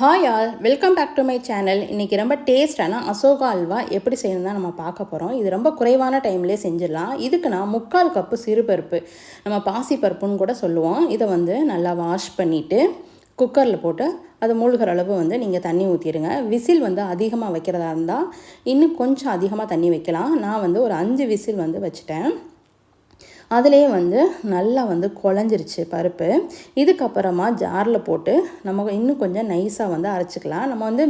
Hi all welcome back to my channel இன்றைக்கி ரொம்ப டேஸ்டான அசோகா அல்வா எப்படி செய்யணும் தான் நம்ம பார்க்க போகிறோம் இது ரொம்ப குறைவான டைம்லேயே செஞ்சிடலாம். இதுக்கு நான் முக்கால் கப்பு சிறுபருப்பு நம்ம பாசிப்பருப்புன்னு கூட சொல்லுவோம். இதை வந்து நல்லா வாஷ் பண்ணிவிட்டு குக்கரில் போட்டு அது மூழ்கிற அளவு வந்து நீங்கள் தண்ணி ஊற்றிடுங்க விசில் வந்து அதிகமாக வைக்கிறதா இருந்தால் இன்னும் கொஞ்சம் அதிகமாக தண்ணி வைக்கலாம். நான் வந்து ஒரு அஞ்சு விசில் வந்து வச்சுட்டேன். அதிலே வந்து நல்லா வந்து குழஞ்சிருச்சு பருப்பு. இதுக்கப்புறமா ஜாரில் போட்டு நம்ம இன்னும் கொஞ்சம் நைஸாக வந்து அரைச்சிக்கலாம். நம்ம வந்து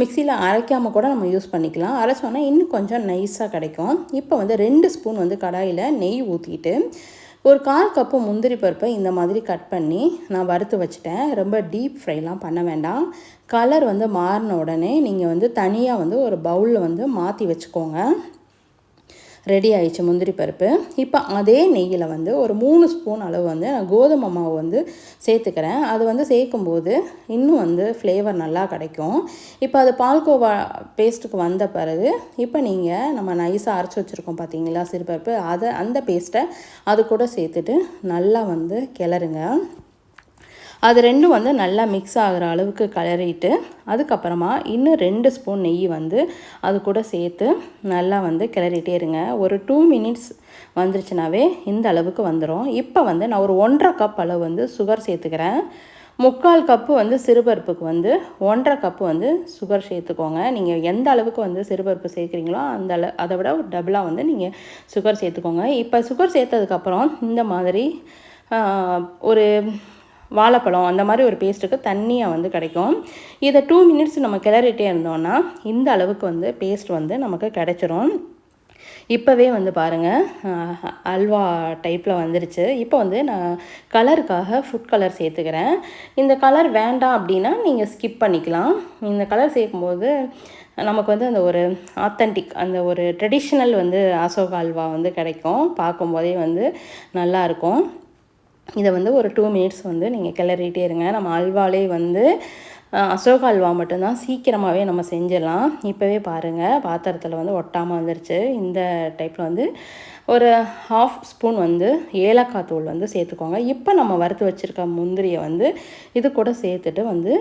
மிக்சியில் அரைக்காமல் கூட நம்ம யூஸ் பண்ணிக்கலாம். அரைச்சோன்னா இன்னும் கொஞ்சம் நைஸாக கிடைக்கும். இப்போ வந்து ரெண்டு ஸ்பூன் வந்து கடாயில் நெய் ஊற்றிட்டு ஒரு கால் கப்பு முந்திரி பருப்பை இந்த மாதிரி கட் பண்ணி நான் வறுத்து வச்சுட்டேன். ரொம்ப டீப் ஃப்ரைலாம் பண்ண வேண்டாம். கலர் வந்து மாறின உடனே நீங்கள் வந்து தனியாக வந்து ஒரு பவுலில் வந்து மாற்றி வச்சுக்கோங்க. ரெடி ஆயிடுச்சு முந்திரி பருப்பு. இப்போ அதே நெய்யில் வந்து ஒரு மூணு ஸ்பூன் அளவு வந்து நான் கோதுமை மாவு வந்து சேர்த்துக்கிறேன். அது வந்து சேர்க்கும்போது இன்னும் வந்து ஃப்ளேவர் நல்லா கிடைக்கும். இப்போ அது பால்கோவா பேஸ்ட்டுக்கு வந்த பிறகு இப்போ நீங்கள் நம்ம நைஸாக அரைச்சி வச்சுருக்கோம் பார்த்தீங்களா சிறுபருப்பு. அதை அந்த பேஸ்ட்டை அது கூட சேர்த்துட்டு நல்லா வந்து கிளறுங்க. அது ரெண்டும் வந்து நல்லா மிக்ஸ் ஆகிற அளவுக்கு கலரிட்டு அதுக்கப்புறமா இன்னும் ரெண்டு ஸ்பூன் நெய் வந்து அது கூட சேர்த்து நல்லா வந்து கிளறிட்டே இருங்க. ஒரு டூ மினிட்ஸ் வந்துருச்சுனாவே இந்த அளவுக்கு வந்துடும் இப்போ வந்து நான் ஒரு ஒன்றரை கப் அளவு வந்து சுகர் சேர்த்துக்கிறேன். முக்கால் கப்பு வந்து சிறுபருப்புக்கு வந்து ஒன்றரை கப்பு வந்து சுகர் சேர்த்துக்கோங்க. நீங்கள் எந்த அளவுக்கு வந்து சிறுபருப்பு சேர்க்குறீங்களோ அந்த அளவு அதை விட டபுளாக வந்து நீங்கள் சுகர் சேர்த்துக்கோங்க. இப்போ சுகர் சேர்த்ததுக்கப்புறம் இந்த மாதிரி ஒரு வாழைப்பழம் அந்த மாதிரி ஒரு பேஸ்ட்டுக்கு தண்ணியாக வந்து கிடைக்கும். இதை டூ மினிட்ஸ் நம்ம கிளறிட்டே இருந்தோன்னா இந்த அளவுக்கு வந்து பேஸ்ட் வந்து நமக்கு கிடைச்சிரும். இப்போவே வந்து பாருங்கள் அல்வா டைப்பில் வந்துருச்சு. இப்போ வந்து நான் கலருக்காக ஃபுட் கலர் சேர்த்துக்கிறேன். இந்த கலர் வேண்டாம் அப்படின்னா நீங்கள் ஸ்கிப் பண்ணிக்கலாம். இந்த கலர் சேர்க்கும்போது நமக்கு வந்து அந்த ஒரு ஆத்தன்டிக் அந்த ஒரு ட்ரெடிஷ்னல் வந்து அசோகா அல்வா வந்து கிடைக்கும். பார்க்கும்போதே வந்து நல்லாயிருக்கும் இதை வந்து ஒரு டூ மினிட்ஸ் வந்து நீங்கள் கிளறிட்டே இருங்க. நம்ம அல்வாலே வந்து அசோக அல்வா மட்டும்தான் சீக்கிரமாகவே நம்ம செஞ்சிடலாம். இப்போவே பாருங்கள் பாத்திரத்தில் வந்து ஒட்டாமல் வந்துருச்சு. இந்த டைப்பில் வந்து ஒரு ஹாஃப் ஸ்பூன் வந்து ஏலக்காய் தூள் வந்து சேர்த்துக்கோங்க. இப்போ நம்ம வறுத்து வச்சுருக்க முந்திரியை வந்து இது கூட சேர்த்துட்டு வந்து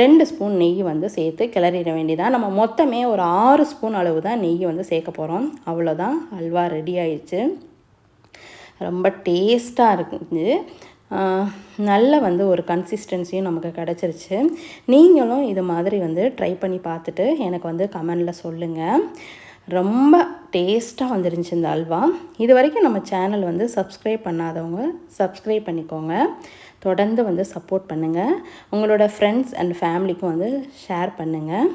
ரெண்டு ஸ்பூன் நெய் வந்து சேர்த்து கிளறிட வேண்டியதான் நம்ம மொத்தமே ஒரு ஆறு ஸ்பூன் அளவு தான் நெய் வந்து சேர்க்க போகிறோம் அவ்வளோதான் அல்வா ரெடி ஆயிடுச்சு. ரொம்ப டேஸ்ட்டாக இருக்குது. நல்ல வந்து ஒரு கன்சிஸ்டன்சியும் நமக்கு கிடச்சிருச்சு. நீங்களும் இது மாதிரி வந்து ட்ரை பண்ணி பார்த்துட்டு எனக்கு வந்து கமெண்டில் சொல்லுங்கள் ரொம்ப டேஸ்ட்டாக வந்துருந்துச்சு இந்த அல்வா. இது வரைக்கும் நம்ம சேனல் வந்து சப்ஸ்கிரைப் பண்ணாதவங்க சப்ஸ்கிரைப் பண்ணிக்கோங்க. தொடர்ந்து வந்து சப்போர்ட் பண்ணுங்கள் உங்களோட ஃப்ரெண்ட்ஸ் அண்ட் ஃபேமிலிக்கும் வந்து ஷேர் பண்ணுங்கள்